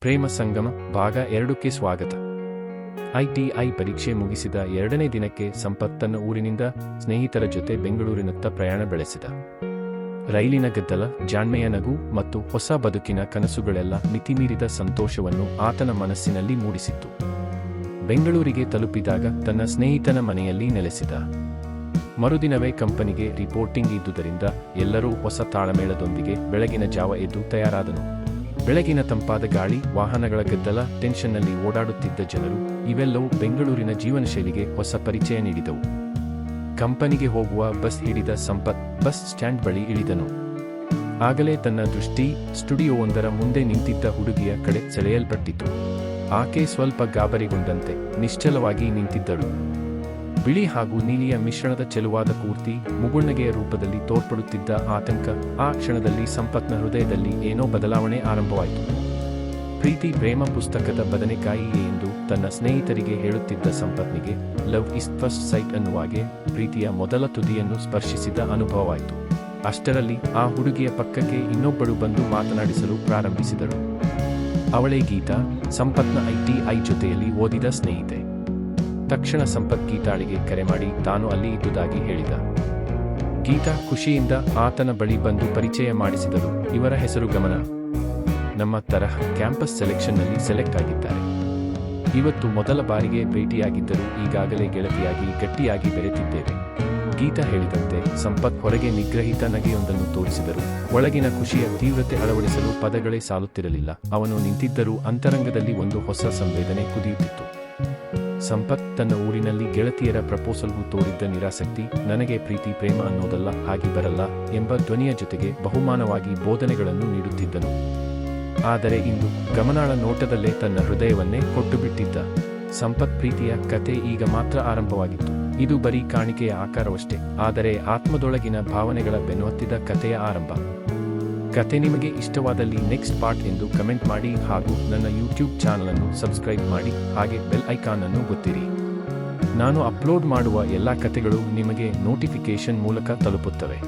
ಪ್ರೇಮ ಸಂಗಮ, ಭಾಗ ಎರಡಕ್ಕೆ ಸ್ವಾಗತ. ಐಟಿಐ ಪರೀಕ್ಷೆ ಮುಗಿಸಿದ ಎರಡನೇ ದಿನಕ್ಕೆ ಸಂಪತ್ ತನ್ನ ಊರಿನಿಂದ ಸ್ನೇಹಿತರ ಜೊತೆ ಬೆಂಗಳೂರಿನತ್ತ ಪ್ರಯಾಣ ಬೆಳೆಸಿದ. ರೈಲಿನ ಗದ್ದಲ, ಜಾಣ್ಮೆಯ ನಗು ಮತ್ತು ಹೊಸ ಬದುಕಿನ ಕನಸುಗಳೆಲ್ಲ ಮಿತಿಮೀರಿದ ಸಂತೋಷವನ್ನು ಆತನ ಮನಸ್ಸಿನಲ್ಲಿ ಮೂಡಿಸಿತ್ತು. ಬೆಂಗಳೂರಿಗೆ ತಲುಪಿದಾಗ ತನ್ನ ಸ್ನೇಹಿತನ ಮನೆಯಲ್ಲಿ ನೆಲೆಸಿದ. ಮರುದಿನವೇ ಕಂಪನಿಗೆ ರಿಪೋರ್ಟಿಂಗ್ ಇದ್ದುದರಿಂದ ಎಲ್ಲರೂ ಹೊಸ ತಾಳಮೇಳದೊಂದಿಗೆ ಬೆಳಗಿನ ಜಾವ ಎದ್ದು ತಯಾರಾದನು. ಬೆಳಗಿನ ತಂಪಾದ ಗಾಳಿ, ವಾಹನಗಳ ಗದ್ದಲ, ಟೆನ್ಷನ್ನಲ್ಲಿ ಓಡಾಡುತ್ತಿದ್ದ ಜನರು, ಇವೆಲ್ಲವೂ ಬೆಂಗಳೂರಿನ ಜೀವನ ಶೈಲಿಗೆ ಹೊಸ ಪರಿಚಯ ನೀಡಿದವು. ಕಂಪನಿಗೆ ಹೋಗುವ ಬಸ್ ಹಿಡಿದ ಸಂಪತ್ ಬಸ್ ಸ್ಟ್ಯಾಂಡ್ ಬಳಿ ಇಳಿದನು. ಆಗಲೇ ತನ್ನ ದೃಷ್ಟಿ, ಸ್ಟುಡಿಯೋವೊಂದರ ಮುಂದೆ ನಿಂತಿದ್ದ ಹುಡುಗಿಯ ಕಡೆ ಸೆಳೆಯಲ್ಪಟ್ಟಿತು. ಆಕೆ ಸ್ವಲ್ಪ ಗಾಬರಿಗೊಂಡಂತೆ, ನಿಶ್ಚಲವಾಗಿ ನಿಂತಿದ್ದಳು. ಬಿಳಿ ಹಾಗೂ ನೀಲಿಯ ಮಿಶ್ರಣದ ಚೆಲುವಾದ ಕೂರ್ತಿ ಮುಗುಳ್ನಗೆಯ ರೂಪದಲ್ಲಿ ತೋರ್ಪಡುತ್ತಿದ್ದ ಆತಂಕ, ಆ ಕ್ಷಣದಲ್ಲಿ ಸಂಪತ್ನ ಹೃದಯದಲ್ಲಿ ಏನೋ ಬದಲಾವಣೆ ಆರಂಭವಾಯಿತು. ಪ್ರೀತಿ ಪ್ರೇಮ ಪುಸ್ತಕದ ಬದನೆಕಾಯಿ ಎಂದು ತನ್ನ ಸ್ನೇಹಿತರಿಗೆ ಹೇಳುತ್ತಿದ್ದ ಸಂಪತ್ನಿಗೆ, ಲವ್ ಇಸ್ ಫಸ್ಟ್ ಸೈಟ್ ಅನ್ನುವಾಗೆ ಪ್ರೀತಿಯ ಮೊದಲ ತುದಿಯನ್ನು ಸ್ಪರ್ಶಿಸಿದ ಅನುಭವವಾಯಿತು. ಅಷ್ಟರಲ್ಲಿ ಆ ಹುಡುಗಿಯ ಪಕ್ಕಕ್ಕೆ ಇನ್ನೊಬ್ಬಳು ಬಂದು ಮಾತನಾಡಿಸಲು ಪ್ರಾರಂಭಿಸಿದಳು. ಅವಳೇ ಗೀತಾ, ಸಂಪತ್ನ ಐಟಿಐ ಜೊತೆಯಲ್ಲಿ ಓದಿದ ಸ್ನೇಹಿತೆ. ತಕ್ಷಣ ಸಂಪತ್ ಗೀತಾಳಿಗೆ ಕರೆ ಮಾಡಿ ತಾನು ಅಲ್ಲಿ ಇದ್ದುದಾಗಿ ಹೇಳಿದ. ಗೀತಾ ಖುಷಿಯಿಂದ ಆತನ ಬಳಿ ಬಂದು ಪರಿಚಯ ಮಾಡಿಸಿದರು ಇವರ ಹೆಸರು ಗಮನ. ನಮ್ಮ ತರಹ ಕ್ಯಾಂಪಸ್ ಸೆಲೆಕ್ಷನ್ನಲ್ಲಿ ಸೆಲೆಕ್ಟ್ ಆಗಿದ್ದಾರೆ. ಇವತ್ತು ಮೊದಲ ಬಾರಿಗೆ ಭೇಟಿಯಾಗಿದ್ದರೂ ಈಗಾಗಲೇ ಗೆಳತಿಯಾಗಿ ಗಟ್ಟಿಯಾಗಿ ಬೆರೆತಿದ್ದೇವೆ. ಗೀತಾ ಹೇಳಿದಂತೆ ಸಂಪತ್ ಹೊರಗೆ ನಿಗ್ರಹಿತ ನಗೆಯೊಂದನ್ನು ತೋರಿಸಿದರು. ಒಳಗಿನ ಖುಷಿಯ ತೀವ್ರತೆ ಅಳವಡಿಸಲು ಪದಗಳೇ ಸಾಲುತ್ತಿರಲಿಲ್ಲ. ಅವನು ನಿಂತಿದ್ದರೂ ಅಂತರಂಗದಲ್ಲಿ ಒಂದು ಹೊಸ ಸಂವೇದನೆ ಕುದಿಯುತ್ತಿತ್ತು. ಸಂಪತ್ ತನ್ನ ಊರಿನಲ್ಲಿ ಗೆಳತಿಯರ ಪ್ರಪೋಸಲ್ಗೂ ತೋರಿದ್ದ ನಿರಾಸಕ್ತಿ, ನನಗೆ ಪ್ರೀತಿ, ಪ್ರೇಮ ಅನ್ನೋದಲ್ಲ, ಹಾಗೆ ಬರಲ್ಲ ಎಂಬ ಧ್ವನಿಯ ಜೊತೆಗೆ ಬಹುಮಾನವಾಗಿ ಬೋಧನೆಗಳನ್ನು ನೀಡುತ್ತಿದ್ದನು. ಆದರೆ ಇಂದು ಗಮನಾಳ ನೋಟದಲ್ಲೇ ತನ್ನ ಹೃದಯವನ್ನೇ ಕೊಟ್ಟುಬಿಟ್ಟಿದ್ದ. ಸಂಪತ್ ಪ್ರೀತಿಯ ಕತೆ ಈಗ ಮಾತ್ರ ಆರಂಭವಾಗಿತ್ತು. ಇದು ಬರೀ ಕಾಣಿಕೆಯ ಆಕಾರವಷ್ಟೇ, ಆದರೆ ಆತ್ಮದೊಳಗಿನ ಭಾವನೆಗಳ ಬೆನ್ನೊತ್ತಿದ ಕಥೆಯ ಆರಂಭ. ಕತೆ ನಿಮಗೆ ಇಷ್ಟವಾದಲ್ಲಿ ನೆಕ್ಸ್ಟ್ ಪಾರ್ಟ್ ಎಂದು ಕಮೆಂಟ್ ಮಾಡಿ ಹಾಗೂ ನನ್ನ ಯೂಟ್ಯೂಬ್ ಚಾನಲ್ ಅನ್ನು ಸಬ್ಸ್ಕ್ರೈಬ್ ಮಾಡಿ, ಹಾಗೆ ಬೆಲ್ ಐಕಾನ್ ಅನ್ನು ಗೊತ್ತಿರಿ ನಾನು ಅಪ್ಲೋಡ್ ಮಾಡುವ ಎಲ್ಲ ಕತೆಗಳು ನಿಮಗೆ ನೋಟಿಫಿಕೇಶನ್ ಮೂಲಕ ತಲುಪುತ್ತವೆ.